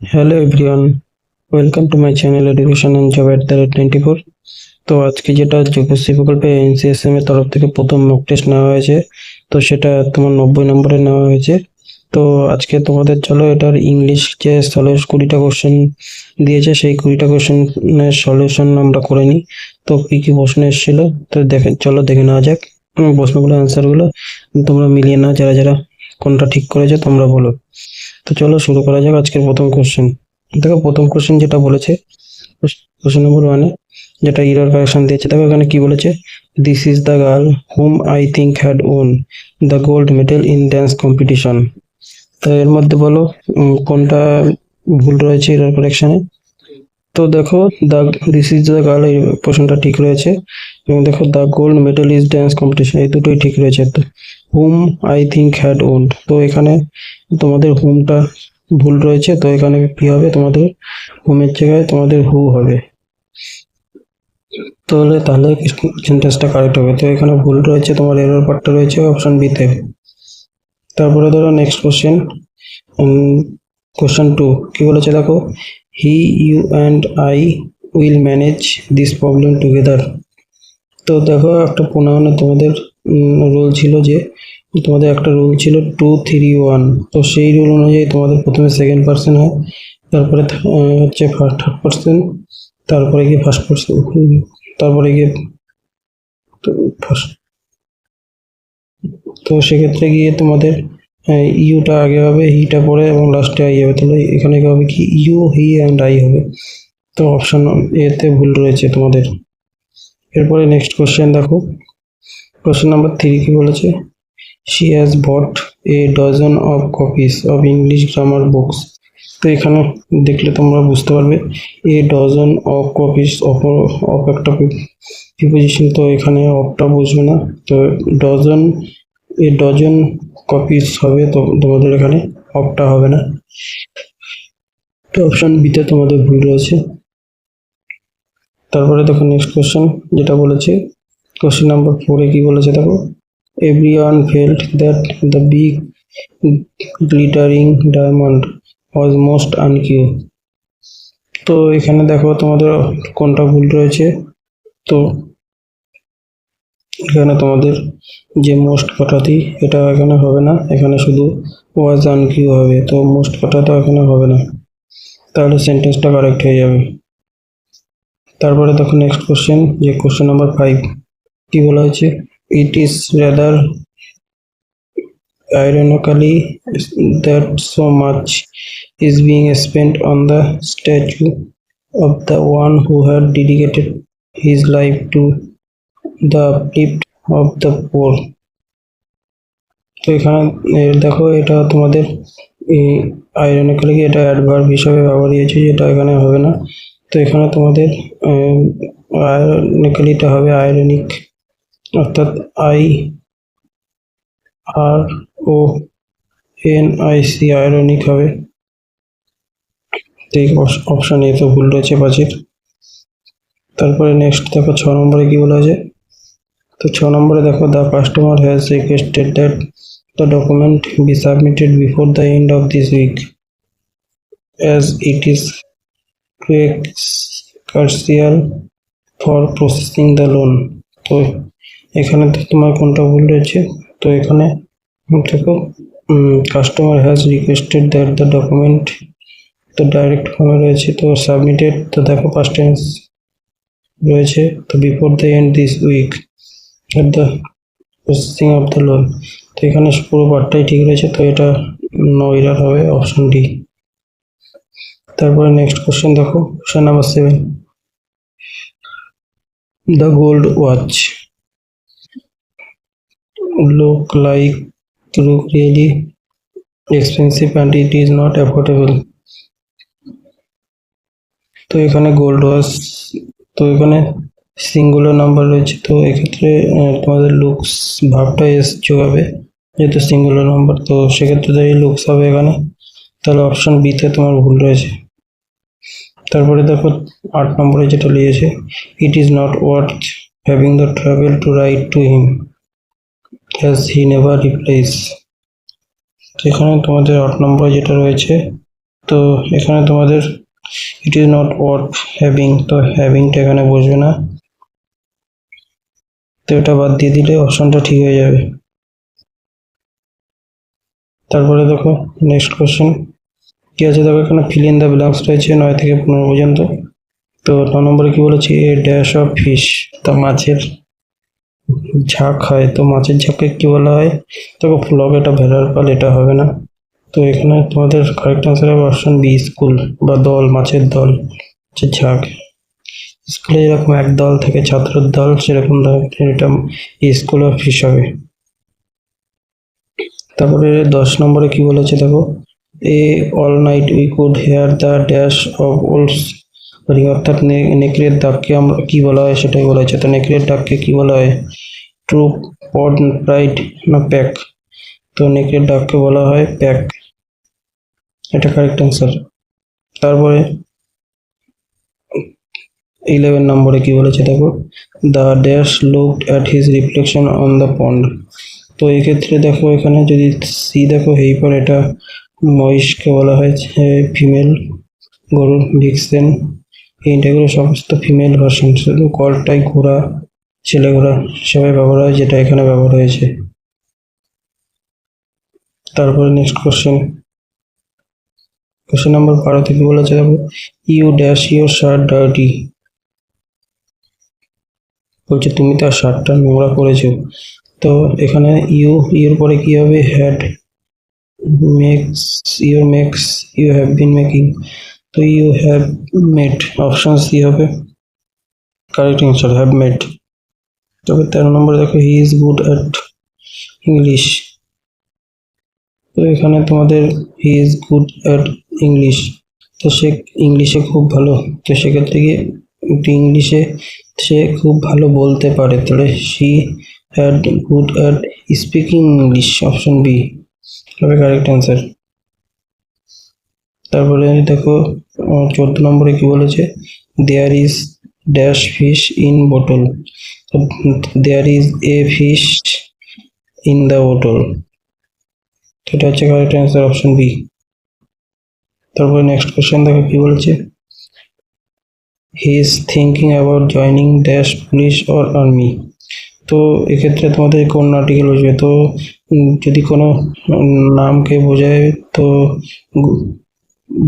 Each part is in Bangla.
Hello everyone, welcome to my channel education and job at the rate twenty four. তো আজকে যেটা যোগশ্রী প্রকল্পে এনসিএসএম এর তরফ থেকে প্রথম মক টেস্ট নেওয়া হয়েছে, তো সেটা তোমার নব্বই নম্বরে নেওয়া হয়েছে। তো আজকে তোমাদের, চলো এটার ইংলিশ যে সলিউশ কুড়িটা কোশ্চেন দিয়েছে, সেই কুড়িটা কোশ্চেনের সলিউশন আমরা করে নিই। তো কি কি প্রশ্ন এসেছিল, তো দেখে, চলো দেখে নেওয়া যাক। প্রশ্নগুলো অ্যান্সারগুলো তোমরা মিলিয়ে নাও, যারা যারা কোনটা ঠিক করেছে তোমরা বলো। তো চলো শুরু করা যাক আজকের প্রথম কোশ্চেন দেখো, প্রথম কোশ্চেন যেটা বলেছে কোশ্চেন নম্বর ওয়ানে যেটা ইরার কারেকশন দিয়েছে, দেখো এখানে কি বলেছে? This is the girl whom I think had won the gold medal in dance competition তো এর মধ্যে বলো কোনটা ভুল রয়েছে ইরর কারেকশনে তো দেখো the this is the girl এই প্রশ্নটা ঠিক রয়েছে। এবং দেখো the gold medal is dance competition এই দুটোই ঠিক রয়েছে। Whom I think had won তো এখানে তোমাদের হোমটা ভুল রয়েছে, তো এখানে কি হবে? তোমাদের হোমের জায়গায় তোমাদের হু হবে। তাহলে তাহলে সেন্টেন্সটা কারেক্ট হবে। তো এখানে ভুল রয়েছে, তোমার এরর পার্টটা রয়েছে অপশন বিতে তারপরে ধরো নেক্সট কোশ্চেন কোশ্চেন টু কি বলেছে দেখো? He you and I will manage this problem together তো দেখো, একটা প্রণয়নে তোমাদের রুল ছিল যে তোমাদের একটা রুল ছিল টু থ্রি ওয়ান তো সেই রুল অনুযায়ী তোমাদের প্রথমে সেকেন্ড পার্সন হয়, তারপরে হচ্ছে থার্ড পার্সন তারপরে গিয়ে ফার্স্ট পার্সন তারপরে গিয়ে ফার্স্ট তো সেক্ষেত্রে গিয়ে তোমাদের ইউটা আগে হবে হিটা পরে এবং লাস্টে আই হবে। তাহলে এখানে হবে কি? ইউ হি অ্যান্ড আই হবে। তো অপশন এতে ভুল রয়েছে তোমাদের। এরপরে নেক্সট কোশ্চেন দেখো। কোশ্চেন নাম্বার থ্রি কি বলেছে? She has bought a dozen of copies of English grammar books. তো এখানে দেখলে তোমরা বুঝতে পারবে a dozen of copies of of একটা প্রিপোজিশন তো এখানে অফটা বুঝবে না। তো ডজন এ ডজন কপিস হবে তো তোমাদের এখানে অফটা হবে না। তো অপশন বিতে তোমাদের ভুল রয়েছে। তারপরে দেখো নেক্সট কোশ্চেন যেটা বলেছে কোশ্চেন নাম্বার ফোরে কি বলেছে দেখো? Everyone felt that the big glittering diamond was most uncool তো এখানে দেখো তোমাদের কোনটা ভুল রয়েছে? তো এখানে তোমাদের যে মোস্ট কথাটি এটা এখানে হবে না। এখানে শুধু ওয়াজ আনকিউ হবে। তো মোস্ট কথাটা এখানে হবে না। তাহলে সেন্টেন্সটা কারেক্ট হয়ে যাবে। তারপরে দেখো নেক্সট কোশ্চেন যে কোশ্চেন নাম্বার ফাইভ কি বলা হয়েছে? It is rather ironically that so much is being spent on the statue of the one who had dedicated his life to the uplift of the poor তো এখানে দেখো, এটা তোমাদের এই আইরনিক্যালি এটা অ্যাডভার হিসাবে ব্যবহার হয়েছে যেটা এখানে হবে না। তো এখানে তোমাদের আয়রনিক্যালিটা হবে আয়রনিক অর্থাৎ I R O N I C ironic হবে। এই অপশন এ তো ভুল রয়েছে পাঁচের তারপরে নেক্সট দেখো ছ নম্বরে কি বলা আছে তো ছ নম্বরে দেখো the customer has requested that the document be submitted before the end of this week as it is crucial for processing the loan তো এখানে তো তোমার কোনটা ভুল রয়েছে? তো এখানে দেখো customer has requested that the document তো ডাইরেক্ট ফর্মে রয়েছে, তো সাবমিটেড তো দেখো ফার্স্ট টেন্স রয়েছে, তো before the end this week at the processing of the loan তো এখানে পুরো পার্টটাই ঠিক রয়েছে, তো এটা নো হবে অপশন ডি তারপরে নেক্সট কোশ্চেন দেখো question number seven the gold watch look like, look really expensive and it is not affordable. তো এখানে গোল্ড ওয়াশ তো এখানে সিঙ্গুলার নাম্বার রয়েছে। তো এক্ষেত্রে তোমাদের লুকস ভাবটা এস যোগাবে যেহেতু সিঙ্গুলার নাম্বার তো সেক্ষেত্রে দাঁড়িয়ে লুকস হবে এখানে, তাহলে অপশন বিতে তোমার ভুল রয়েছে। তারপরে দেখো, আট নম্বরে যেটা লিখেছে it is not worth having the travel to write to him as he never replies এখানে তোমাদের আট নম্বরে যেটা রয়েছে, তো এখানে তোমাদের it is not worth having তো হ্যাভিংটা এখানে বসবে না। তো এটা বাদ দিয়ে দিলে অপশনটা ঠিক হয়ে যাবে। তারপরে দেখো নেক্সট কোশ্চেন কি আছে? দেখো, এখানে ফিল ইন দ্য ব্ল্যাঙ্কস রয়েছে নয় থেকে পনেরো পর্যন্ত। তো নম্বরে কি বলেছি? এ ড্যাশ অফ ফিশ তা মাছের ঝাঁক হয় তো মাছের ঝাঁকে কি বলা হয়? দেখো ফ্লগ এটা ভেড়ার পাল এটা হবে না। তো এখানে তোমাদের কারেক্ট আনসার হবে অপশন বি স্কুল বা দল, মাছের দল, মাছের ঝাঁক। স্কুলে যেরকম এক দল থেকে ছাত্রের দল সেরকম এটা স্কুল অফ হিসাবে তারপরে দশ নম্বরে কি বলেছে দেখো? A all night we could hear the dash of owls অর্থাৎ নেকড়ের ডাককে আমরা কি বলা হয়? সেটাই বলা হয়েছে। তো নেকড়ের ডাককে কি বলা হয়? ট্রু পড প্রাইড না প্যাক? তো নেকড়ের ডাককে বলা হয় প্যাক। এটা কারেক্ট অ্যান্সার তারপরে ইলেভেন নম্বরে কি বলেছে দেখো? The dash look at his reflection on the pond তো এই ক্ষেত্রে দেখো, এখানে যদি সি দেখো হেইপার এটা মহিষকে বলা হয় ফিমেল গরুর ভিক্সেন এইটাগুলো সমস্ত ফিমেল ভার্সন শুধু কলটাই ঘোড়া, ছেলে ঘোড়া, সবাই ব্যবহার হয় যেটা এখানে ব্যবহার হয়েছে। তারপরে নেক্সট কোশ্চেন কোশ্চেন নাম্বার বারো থেকে বলেছে you dash your shirt dirty বলছে, তুমি তার শার্টটা নোংরা করেছ। তো এখানে ইউ ইউর পরে কি হবে? Had makes your makes you have been making তো you have made option C হবে কারেক্ট অ্যান্সার হ্যাভ মেড তবে তেরো নম্বরে দেখো he is good at English তো এখানে তোমাদের he is good at English তো সে ইংলিশে খুব ভালো। তো সেক্ষেত্রে গিয়ে ইংলিশে সে খুব ভালো বলতে পারে। তাহলে she had good at speaking English option B হবে কারেক্ট অ্যান্সার তারপরে দেখো চোদ্দ নম্বরে কি বলেছে? There is dash fish in bottle there is a fish in the bottle এটা হচ্ছে কারেক্ট অ্যান্সার অপশন বি তারপরে নেক্সট কোশ্চেন দেখো কি বলেছে? He is thinking about joining dash police or army তো এক্ষেত্রে তোমাদের কোন আর্টিকেল বসবে তো যদি কোনো নামকে বোঝায়, তো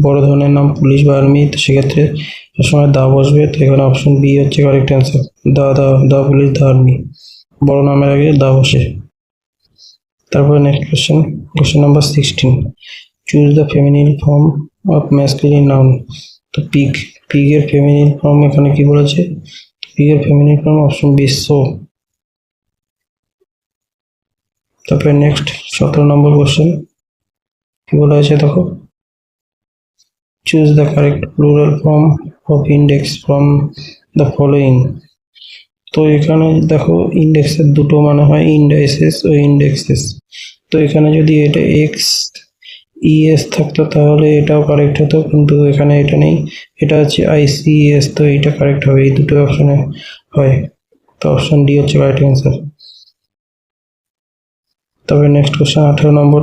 বড় ধরনের নাম পুলিশ বা আর্মি, তো সেক্ষেত্রে সবসময় দা বসবে। তো এখানে অপশন বি হচ্ছে correct answer the the the police, the army. বড় নামের আগে দা বসে। তারপরে next question question number sixteen choose the feminine form of masculine noun তো পিক পিগের ফেমিনিন ফর্ম এখানে কি বলেছে? পিগের feminine form option B so তারপরে নেক্সট সতেরো নম্বর কোয়েশ্চেন কি বলা আছে দেখো? Choose the correct plural form of index from the following তো এখানে দেখো ইন্ডেক্সের দুটো মানে হয় ইন্ডাইসেস ও ইন্ডেক্সেস তো এখানে যদি এটা এক্স ইএস থাকতো তাহলে এটাও কারেক্ট হতো, কিন্তু এখানে এটা নেই। এটা হচ্ছে আইসিএস তো এটা কারেক্ট হবে, এই দুটো অপশনে হয়। তো অপশন ডি হচ্ছে কারেক্ট অ্যান্সার তবে নেক্সট কোশ্চেন আঠারো নম্বর।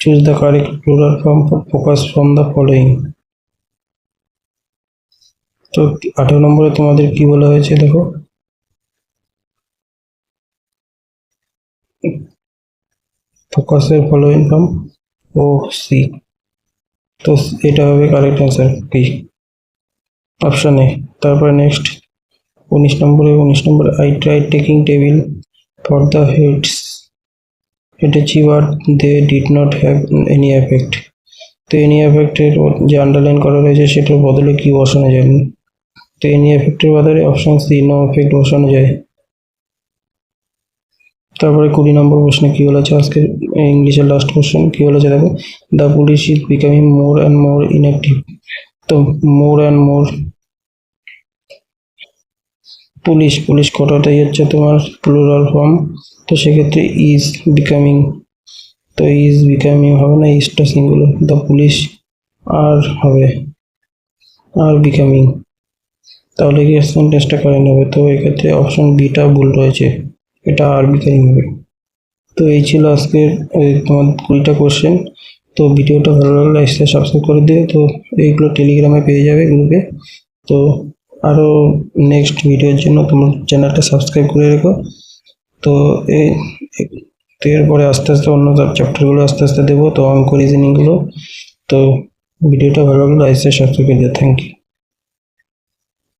Choose the correct plural form focus from the following তো আঠারো নম্বরে তোমাদের কি বলা হয়েছে দেখো? ফোকাসের ফলোয়িং ফর্ম ও সি। তো এটা হবে কারেক্ট অ্যান্সার কি অপশন এ। তারপরে নেক্সট, উনিশ নম্বরে উনিশ নম্বরে I try taking table for the heads. Head achiever they did not have any effect তো এনি এফেক্টের যে আন্ডারলাইন করা রয়েছে সেটার বদলে কি বসানো যায়? তো এনি এফেক্টের বদলে অপশন সি নো এফেক্ট বসানো যায়। তারপরে কুড়ি নম্বর প্রশ্নে, কি বলেছে আজকে ইংলিশের লাস্ট কোশ্চেন কি বলেছে দেখো? The police is becoming more and more inactive তো more and more police police কটাটাই হচ্ছে তোমার প্লুরাল ফর্ম তো সেক্ষেত্রে ইজ বিকামিং তো ইজ বিকামিং হবে না ইজটা সিঙ্গুলার দ্য পুলিশ আর হবে আর বিকামিং তাহলে কি সেন্টেন্সটা কারেন্ট হবে তো এক্ষেত্রে অপশন বিটা ভুল রয়েছে, এটা আর বিকামিং হবে। তো এই ছিল আজকের তোমার কুড়িটা কোশ্চেন তো ভিডিওটা ভালো লাগলে লাইক সাবস্ক্রাইব করে দিও। তো এইগুলো টেলিগ্রামে পেয়ে যাবে গ্রুপে তো আরও নেক্সট ভিডিওর জন্য তোমার চ্যানেলটা সাবস্ক্রাইব করে রেখো। তো এই তো এরপরে আস্তে আস্তে অন্য চ্যাপ্টারগুলো আস্তে আস্তে দেবো। তো অঙ্ক রিজনিংগুলো তো ভিডিওটা ভালো লাগল। আইসে সাবস্ক্রাইব করে দিও থ্যাংক ইউ